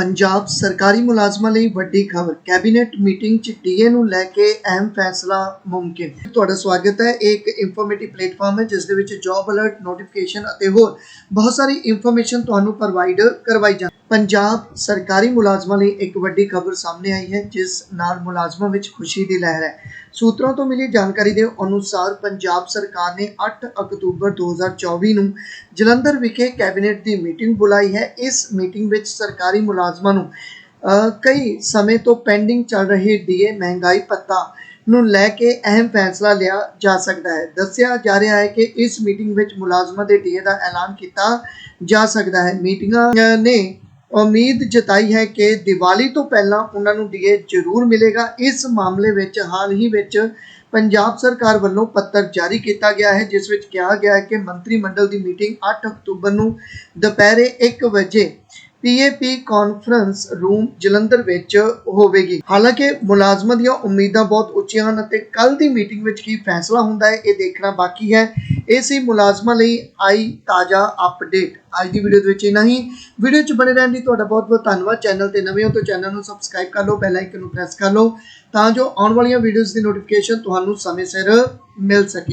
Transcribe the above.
ਪੰਜਾਬ ਸਰਕਾਰੀ ਮੁਲਾਜ਼ਮਾਂ ਲਈ ਵੱਡੀ ਖਬਰ। ਕੈਬਨਿਟ ਮੀਟਿੰਗ 'ਚ ਡੀਏ ਨੂੰ ਲੈ ਕੇ ਅਹਿਮ ਫੈਸਲਾ ਮੁਮਕਿਨ। ਤੁਹਾਡਾ ਸਵਾਗਤ ਹੈ। ਇੱਕ ਇਨਫੋਰਮੇਟਿਵ ਪਲੇਟਫਾਰਮ ਹੈ, ਜਿਸ ਦੇ ਵਿੱਚ ਜੌਬ ਅਲਰਟ ਨੋਟੀਫਿਕੇਸ਼ਨ ਅਤੇ ਹੋਰ ਬਹੁਤ ਸਾਰੀ ਇਨਫੋਰਮੇਸ਼ਨ ਤੁਹਾਨੂੰ ਪ੍ਰੋਵਾਈਡ ਕਰਵਾਈ ਜਾਂਦੀ ਪੰਜਾਬ ਸਰਕਾਰੀ ਮੁਲਾਜ਼ਮਾਂ ਲਈ ਇੱਕ ਵੱਡੀ ਖਬਰ ਸਾਹਮਣੇ ਆਈ ਹੈ, ਜਿਸ ਨਾਲ ਮੁਲਾਜ਼ਮਾਂ ਵਿੱਚ ਖੁਸ਼ੀ ਦੀ ਲਹਿਰ ਹੈ। ਸੂਤਰਾਂ ਤੋਂ ਮਿਲੀ ਜਾਣਕਾਰੀ ਦੇ ਅਨੁਸਾਰ ਪੰਜਾਬ ਸਰਕਾਰ ਨੇ 8 ਅਕਤੂਬਰ 2024 ਨੂੰ ਜਲੰਧਰ ਵਿਖੇ ਕੈਬਨਿਟ ਦੀ ਮੀਟਿੰਗ ਬੁਲਾਈ ਹੈ। ਇਸ ਮੀਟਿੰਗ ਵਿੱਚ ਸਰਕਾਰੀ ਮੁਲਾਜ਼ਮਾਂ ਨੂੰ। ਕਈ ਸਮੇਂ ਤੋਂ ਪੈਂਡਿੰਗ ਚੱਲ ਰਹੀ ਡੀਏ ਮਹਿੰਗਾਈ ਭੱਤਾ ਨੂੰ ਲੈ ਕੇ ਅਹਿਮ ਫੈਸਲਾ ਲਿਆ ਜਾ ਸਕਦਾ ਹੈ। ਦੱਸਿਆ ਜਾ ਰਿਹਾ ਹੈ ਕਿ ਇਸ ਮੀਟਿੰਗ ਵਿੱਚ ਮੁਲਾਜ਼ਮਾਂ ਦੇ ਡੀਏ ਦਾ ਐਲਾਨ ਕੀਤਾ ਜਾ ਸਕਦਾ ਹੈ। ਮੀਟਿੰਗਾਂ ਨੇ ਉਮੀਦ ਜਤਾਈ ਹੈ ਕਿ ਦੀਵਾਲੀ ਤੋਂ ਪਹਿਲਾਂ ਉਹਨਾਂ ਨੂੰ ਡੀਏ ਜ਼ਰੂਰ ਮਿਲੇਗਾ। ਇਸ ਮਾਮਲੇ ਵਿੱਚ ਹਾਲ ਹੀ ਵਿੱਚ ਪੰਜਾਬ ਸਰਕਾਰ ਵੱਲੋਂ ਪੱਤਰ ਜਾਰੀ ਕੀਤਾ ਗਿਆ ਹੈ, ਜਿਸ ਵਿੱਚ ਕਿਹਾ ਗਿਆ ਹੈ ਕਿ ਮੰਤਰੀ ਮੰਡਲ ਦੀ ਮੀਟਿੰਗ 8 ਅਕਤੂਬਰ ਨੂੰ ਦੁਪਹਿਰੇ 1 ਵਜੇ ਪੀਏਪੀ ਕਾਨਫਰੰਸ ਰੂਮ ਜਲੰਧਰ ਵਿੱਚ ਹੋਵੇਗੀ। ਹਾਲਾਂਕਿ ਮੁਲਾਜ਼ਮਾਂ ਦੀਆਂ ਉਮੀਦਾਂ ਬਹੁਤ ਉੱਚੀਆਂ ਹਨ ਅਤੇ ਕੱਲ ਦੀ ਮੀਟਿੰਗ ਵਿੱਚ ਕੀ ਫੈਸਲਾ ਹੁੰਦਾ ਹੈ, ਇਹ ਦੇਖਣਾ ਬਾਕੀ ਹੈ। ਇਹ ਸੀ ਮੁਲਾਜ਼ਮਾਂ ਲਈ ਆਈ ਤਾਜ਼ਾ ਅਪਡੇਟ ਅੱਜ ਦੀ ਵੀਡੀਓ ਦੇ ਵਿੱਚ ਇਨਾ ਹੀ। ਵੀਡੀਓ 'ਚ ਬਣੇ ਰਹਿਣ ਲਈ ਤੁਹਾਡਾ ਬਹੁਤ ਬਹੁਤ ਧੰਨਵਾਦ। ਚੈਨਲ ਤੇ ਨਵੇਂ ਹੋ ਤਾਂ ਚੈਨਲ ਨੂੰ ਸਬਸਕ੍ਰਾਈਬ ਕਰ ਲਓ ਬੈਲ ਆਈਕਨ ਨੂੰ ਪ੍ਰੈਸ ਕਰ ਲਓ, ਤਾਂ ਜੋ ਆਉਣ ਵਾਲੀਆਂ ਵੀਡੀਓਜ਼ ਦੀ ਨੋਟੀਫਿਕੇਸ਼ਨ ਤੁਹਾਨੂੰ ਸਮੇਂ ਸਿਰ ਮਿਲ ਸਕੇ।